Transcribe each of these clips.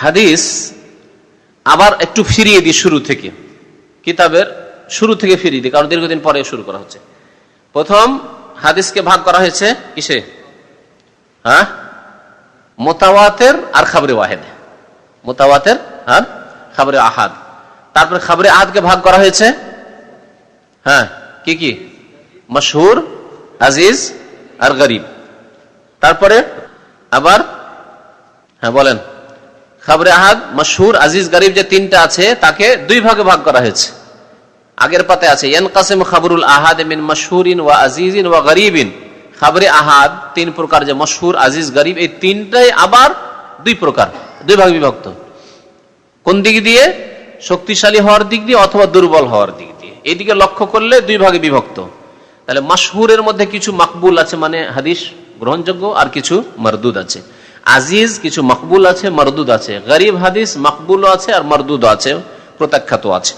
হাদিস আবার একটু ফিরিয়ে দিই শুরু থেকে। কিতাবের শুরু থেকে ফিরিয়ে দিই, কারণ দীর্ঘদিন পরে শুরু করা হচ্ছে। প্রথম হাদিসকে ভাগ করা হয়েছে কিসে? হ্যাঁ? মোতাওয়াতের আর খাবরে ওয়াহেদ। মোতাওয়াতের আর খাবরে আহাদ। তারপরে খাবরে আহাদকে ভাগ করা হয়েছে। হ্যাঁ? কি কি? মশহুর, আজিজ আর গরিব। তারপরে আবার হ্যাঁ বলেন। খাবরে আহাদ, মশহুর, আজিজ, গরিব যে তিনটা আছে, তাকে দুই ভাগে ভাগ করা হয়েছে। আগের পাতে আছে কাসেম খাবরুল আহাদ মিন মশহুরিন ওয়া আজিজিন ওয়া গরিবিন। খাবরে আহাদ, তিন প্রকার যে মশহুর, আজিজ, গরিব, এই তিনটাই আবার দুই প্রকার, দুই ভাগ বিভক্ত। কোন দিক দিয়ে? শক্তিশালী হওয়ার দিক দিয়ে অথবা দুর্বল হওয়ার দিক দিয়ে। এইদিকে লক্ষ্য করলে দুই ভাগে বিভক্ত। তাহলে মাসহুরের মধ্যে কিছু মাকবুল আছে মানে হাদিস গ্রহণযোগ্য আর কিছু মরদুদ আছে। আজিজ, কিছু মকবুল আছে, মরদুদ আছে। গরিব হাদিস মকবুল আছে আর মরদুদ আছে প্রত্যাখ্যাত আছে।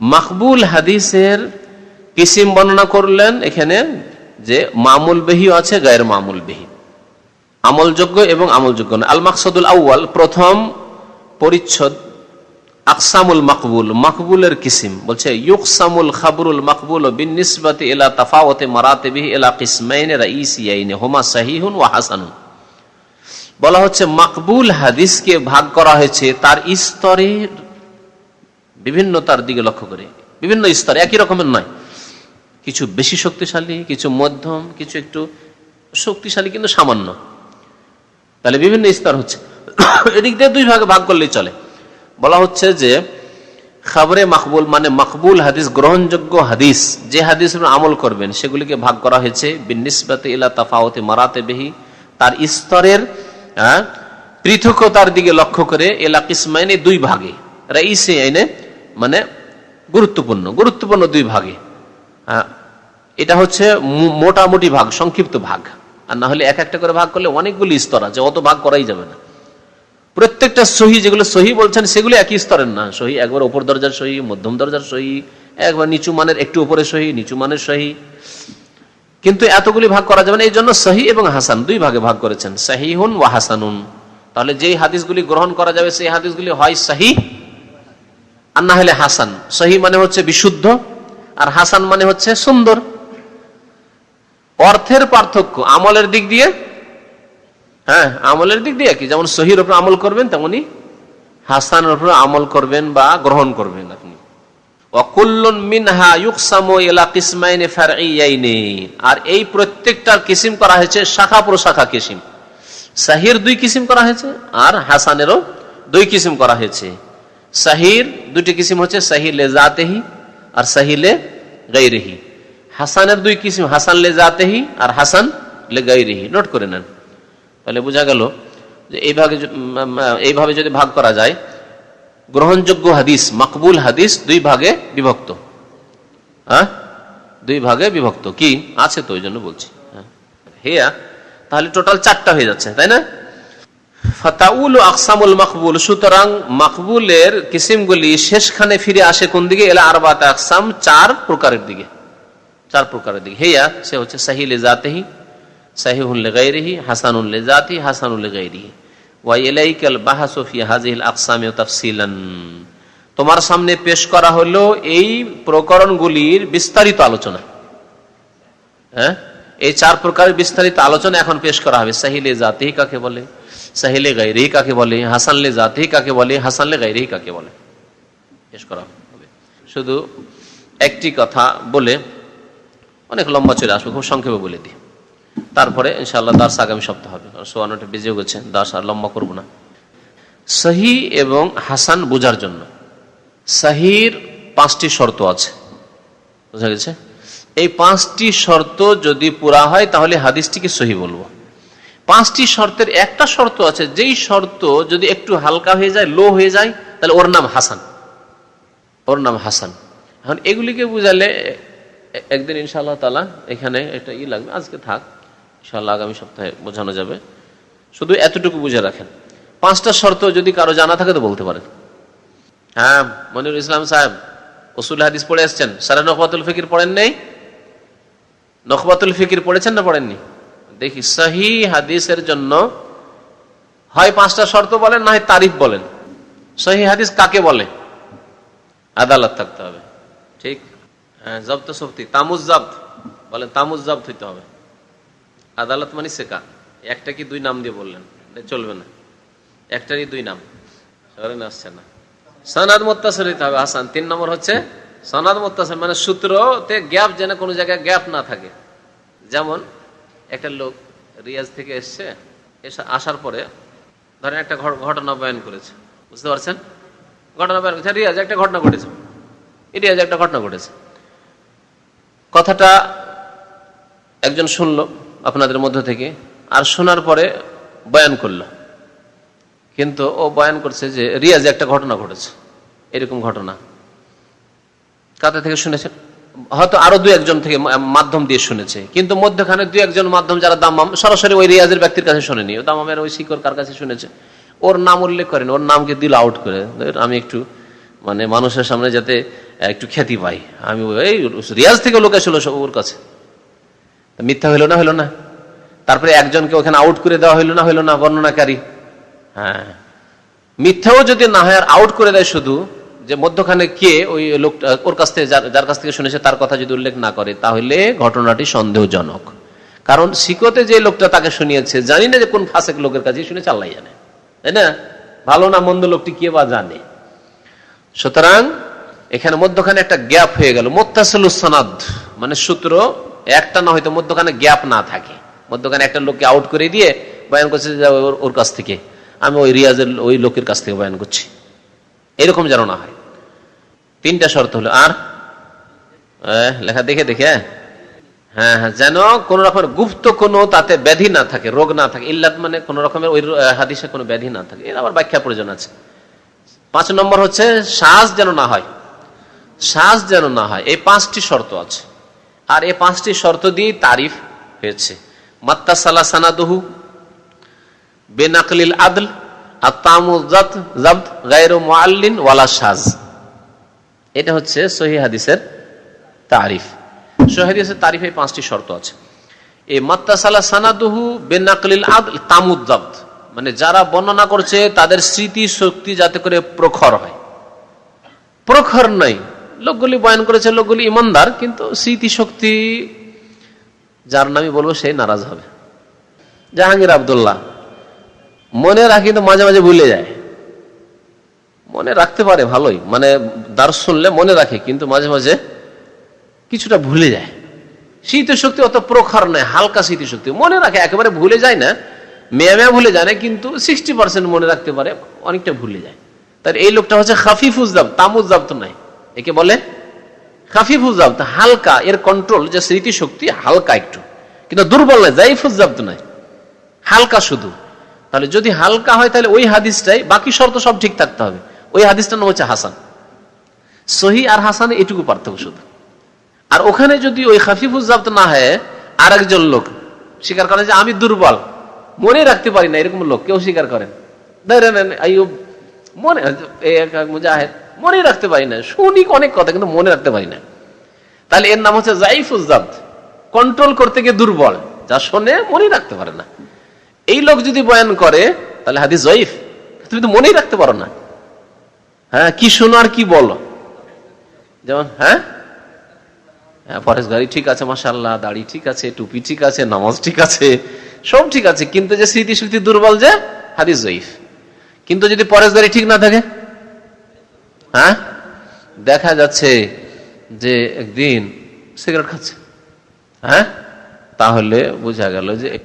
মকবুল হাদিসের কিসিম বর্ণনা করলেন এখানে যে মামুল বেহিও আছে, গায়ের মামুল বেহি আমলযোগ্য এবং আমলযোগ্য না আল মাকসদুল আউ্য়াল, প্রথম পরিচ্ছদ আকসামুল মাকবুল, মাকবুলের কিসিম। বলছে, ইউকসামুল খাবরুল মাকবুল বিন নিসবতে এলা তাফাওতে মারাতে বিহি এলা কিসমাইনে রাইসিয়াইনে হোমা সাহিহুন ওয়া হাসানুন। বলা হচ্ছে মাকবুল হাদিসকে ভাগ করা হয়েছে তার স্তরের বিভিন্নতার দিকে লক্ষ্য করে। বিভিন্ন স্তর, একই রকমের নয়। কিছু বেশি শক্তিশালী, কিছু মধ্যম, কিছু একটু শক্তিশালী কিন্তু সামান্য। তাহলে বিভিন্ন স্তর হচ্ছে। এদিক দিয়ে দুই ভাগে ভাগ করলেই চলে। বলা হচ্ছে যে, খাবরে মাকবুল মানে মাকবুল হাদিস, গ্রহণযোগ্য হাদিস। যে হাদিস আমল করবেন, সেগুলিকে ভাগ করা হয়েছে। বিনিসবাতে ইলা তাফাওতে মারাতে বেহি তার স্তরের পৃথকতার দিকে লক্ষ্য করে এলা কিসমাইনে দুই ভাগে। রাইসে আইনে মানে গুরুত্বপূর্ণ গুরুত্বপূর্ণ দুই ভাগে। আহ, এটা হচ্ছে মোটামুটি ভাগ সংক্ষিপ্ত ভাগ। আর না হলে এক একটা করে ভাগ করলে অনেকগুলি স্তর আছে অত ভাগ করাই যাবে না। প্রত্যেকটা সহি যেগুলো সহি বলছেন সেগুলো একই স্তরের না। সহি একবার ওপর দরজার সহি মধ্যম দরজার সহি একবার নিচু মানের একটু উপরে সহি নিচু মানের সহি। কিন্তু এতগুলি ভাগ করা যাবে না। এই জন্য সহি এবং হাসান দুই ভাগে ভাগ করেছেন। সাহি সাহিহুন ওয়া হাসানুন। তাহলে যেই হাদিসগুলি গ্রহণ করা যাবে, সেই হাদিসগুলি হয় সাহি আর না হলে হাসান। সহি মানে হচ্ছে বিশুদ্ধ আর হাসান মানে হচ্ছে সুন্দর। অর্থের পার্থক্য, আমলের দিক দিয়ে হ্যাঁ আমলের দিক দিয়ে কি? যেমন সহির উপর আমল করবেন, তেমনি হাসানের উপর আমল করবেন বা গ্রহণ করবেন আপনি। মিনহা আর এই প্রত্যেকটার কিসিম করা হয়েছে শাখা প্রশাখা কিসিম। সাহির দুই কিসিম করা হয়েছে আর হাসানেরও দুই কিসিম করা হয়েছে। সাহির দুটি কিসিম হচ্ছে সাহিলে জাতেহি আর সাহিলে গাইরেহি হাসানের দুই কিসিম হাসান লে জাতেহি আর হাসান লে গাইরেহি নোট করে নেন। তাহলে বোঝা গেল যে এইভাবে এইভাবে যদি ভাগ করা যায়, গ্রহণযোগ্য হাদিস, মকবুল হাদিস দুই ভাগে বিভক্ত। হ্যাঁ? দুই ভাগে বিভক্ত। কি? আছে তো ওই জন্য বলছি। হ্যাঁ। হেয়া, তাহলে টোটাল চারটা হয়ে যাচ্ছে, তাই না? ফাতাউল আকসামুল মকবুল, সুতরাং মকবুলের কিসিমগুলি শেষখানে ফিরে আসে কোন দিকে? এলা আরবাত আকসাম, চার প্রকারের দিকে। চার প্রকারের দিকে। হেয়া, সে হচ্ছে সাহিলে জাতেহি সাহিহুল্লে গাইরিহি হাসানুল্লে জাতি হাসানুল্লে গাইরিহি ওয়াইলাইকাল বাহাসফি হাজিল আকসামে তাফসিলান। তোমার সামনে পেশ করা হলো এই প্রকরণগুলির বিস্তারিত আলোচনা। হ্যাঁ? এই চার প্রকারের বিস্তারিত আলোচনা এখন পেশ করা হবে। সাহিলে জাতি কাকে বলে? সাহিলে গাইরিহি কাকে বলে? হাসানলে জাতি কাকে বলে? হাসানলে গাইরিহি কাকে বলে? পেশ করা হবে। শুধু একটি কথা বলে অনেক লম্বা চলে আসবে, খুব সংক্ষেপে বলে দিই। তারপরে ইনশাআল্লাহ দাস আগামী সপ্তাহ হবে, কারণ সোয়ানোটা বেজেও গেছে দাস আর লম্বা করব না। সহি এবং হাসান বোঝার জন্য। সাহির পাঁচটি শর্ত আছে। বুঝা গেছে? এই পাঁচটি শর্ত যদি পুরা হয়, তাহলে হাদিসটিকে সহি বলব। পাঁচটি শর্তের একটা শর্ত আছে, যেই শর্ত যদি একটু হালকা হয়ে যায়, লো হয়ে যায়, তাহলে ওর নাম হাসান। ওর নাম হাসান। এখন এগুলিকে বুঝালে একদিন ইনশাআল্লাহ তালা এখানে একটা ই লাগবে, আজকে থাক, ইনশাআল্লাহ আগামী সপ্তাহে বোঝানো যাবে। শুধু এতটুকু বুঝে রাখেন। পাঁচটা শর্ত যদি কারও জানা থাকে তো বলতে পারেন। হ্যাঁ মনির ইসলাম সাহেব ওসুল হাদিস পড়ে আসছেন সারা নকবাতুল ফিকির পড়েন নেই? নকবাতুল ফিকির পড়েছেন না পড়েননি? দেখি, সহি হাদিসের জন্য হয় পাঁচটা শর্ত বলেন, না হয় তারিফ বলেন। সহি হাদিস কাকে বলে? আদালত থাকতে হবে। ঠিক? হ্যাঁ জব্ত সফতি, তামুজ জব্দ। বলেন, তামুজ জব্দ হইতে হবে। আদালত মানে শেখা। একটা কি দুই নাম দিয়ে বললেন? চলবে না। একটারই দুই নাম। আসছে না। সনাদ মোত্তাসর হইতে হবে, হাসান। তিন নম্বর হচ্ছে সনাদ মোত্তাসর মানে সূত্রতে গ্যাপ যেন কোনো জায়গায় গ্যাপ না থাকে। যেমন একটা লোক রিয়াজ থেকে এসছে, এসে আসার পরে ধরেন একটা ঘট- ঘটনা বয়ান করেছে, বুঝতে পারছেন? ঘটনা বয়ান করেছে, রিয়াজ একটা ঘটনা ঘটেছে। রিয়াজ একটা ঘটনা ঘটেছে। কথাটা একজন শুনলো আপনাদের মধ্য থেকে, আর শোনার পরে বয়ান করল। কিন্তু ও বয়ান করছে যে রিয়াজে একটা ঘটনা ঘটেছে। এরকম ঘটনা। কাতে থেকে শুনেছেন? হয়তো আরও দু একজন থেকে মাধ্যম দিয়ে শুনেছে। কিন্তু মধ্যখানে দু একজন মাধ্যম যারা দামাম সরাসরি ওই রিয়াজের ব্যক্তির কাছে শোনেনি। ও দামামের ওই শিকর কার কাছে শুনেছে? ওর নাম উল্লেখ করেন, ওর নামকে দিল আউট করে। আমি একটু মানে মানুষের সামনে যাতে একটু খ্যাতি পাই। আমি এই, রিয়াজ থেকে লোক আসলো ওর কাছে। মিথ্যা হইল না হইল না? তারপরে একজনকে ওখানে আউট করে দেওয়া হইল না হইল না, বর্ণনাকারী? হ্যাঁ। মিথ্যাও যদি না হয় আর আউট করে দেয় শুধু, যে মধ্যখানে কে ওই লোকটা, ওর কাছ থেকে যার- কাছ থেকে শুনেছে তার কথা যদি উল্লেখ না করে, তাহলে ঘটনাটি সন্দেহজনক। কারণ শিকতে যে লোকটা তাকে শুনিয়েছে, জানি না যে কোন ফাঁসেক লোকের কাছে শুনেছে আল্লাহ জানে। তাই না? ভালো না মন্দ লোকটি কে বা জানে। সুতরাং এখানে মধ্যখানে একটা গ্যাপ হয়ে গেল। মোত্তাসলুসনাদ মানে সূত্র একটা না হয়তো মধ্যখানে গ্যাপ না থাকে। মধ্যখানে একটা লোককে আউট করে দিয়ে বয়ান করছে ওর কাছ থেকে। আমি ওই রিয়াজের, ওই লোকের কাছ থেকে বয়ান করছি। এরকম যেন না হয়। তিনটা শর্ত হলো, আর? লেখা দেখে দেখে হ্যাঁ? হ্যাঁ যেন কোন রকমের গুপ্ত কোনো তাতে ব্যাধি না থাকে, রোগ না থাকে, ইল্লাত মানে কোন রকমের ওই হাদিসে কোনো ব্যাধি না থাকে। এর আবার ব্যাখ্যা প্রয়োজন আছে। পাঁচ নম্বর হচ্ছে শ্বাস যেন না হয়। শ্বাস যেন না হয়। এই পাঁচটি শর্ত আছে। আর এই পাঁচটি শর্ত দিয়ে তারিফ হয়েছে। মাত্তা সালা সানাদহু বেনাকলিল আদল ওয়ালা সাজ এটা হচ্ছে সহি হাদিসের তারিফ। সহি তারিফ পাঁচটি শর্ত আছে। এই মাত্তা সালা সানাদহু বেনাকলিল আদল তামুজাবত মানে যারা বর্ণনা করছে তাদের স্মৃতি শক্তি যাতে করে প্রখর হয়। প্রখর নাই লোকগুলি বয়ন করেছে, লোকগুলি ইমানদার, কিন্তু স্মৃতি শক্তি যার নামই বলব সেই নারাজ হবে। জাহাঙ্গীর আবদুল্লাহ মনে রাখি তো মাঝে মাঝে ভুলে যায়। মনে রাখতে পারে ভালোই মানে দার শুনলে মনে রাখে, কিন্তু মাঝে মাঝে কিছুটা ভুলে যায়। শক্তি অত প্রখর নয়, হালকা শক্তি মনে রাখে, একেবারে ভুলে যায় না, মেয়া মেয়া ভুলে যায় না, কিন্তু সিক্সটি পার্সেন্ট মনে রাখতে পারে, অনেকটা ভুলে যায়। তার এই লোকটা হচ্ছে খাফিফুজাব তামুজাব তো নাই। একে বলে খাফিফুজাব হালকা, এর কন্ট্রোল যে স্মৃতিশক্তি হালকা একটু। কিন্তু দুর্বল নয় জাইফুজাব তো নাই। হালকা শুধু। তাহলে যদি হালকা হয় তাহলে ওই হাদিসটাই, বাকি শর্ত সব ঠিক থাকতে হবে। ওই হাদিসটার নাম হচ্ছে হাসান। সহি আর হাসান এটুকু পার্থক্য শুধু। আর ওখানে যদি ওই খাফিফুজাবত না হয় আর একজন লোক, স্বীকার করেন যে আমি দুর্বল, মনে রাখতে পারি না এরকম লোক, কেউ স্বীকার করেন। মনে মনে রাখতে পারি না। শুনি অনেক কথা, কিন্তু মনে রাখতে পারি না। তাহলে এর নাম হচ্ছে জাইফুজাবত কন্ট্রোল করতে গিয়ে দুর্বল। যা শোনে, মনে রাখতে পারে না। এই লোক যদি বয়ান করে, তাহলে হাদিস জয়ীফ। তুমি তো মনেই রাখতে পারো না। হ্যাঁ কি শোনো আর কি বলো। যেমন হ্যাঁ? হ্যাঁ ফরেস্ট গাড়ি ঠিক আছে মাসাল্লাহ দাড়ি ঠিক আছে, টুপি ঠিক আছে, নামাজ ঠিক আছে, সব ঠিক আছে, কিন্তু যে স্মৃতি শক্তি দুর্বল যে, হাদিস জয়ীফ। কিন্তু যদি পরেশ গাড়ি ঠিক না থাকে? হ্যাঁ? দেখা যাচ্ছে যে একদিন সিগারেট খাচ্ছে। হ্যাঁ? তাহলে বোঝা গেল যে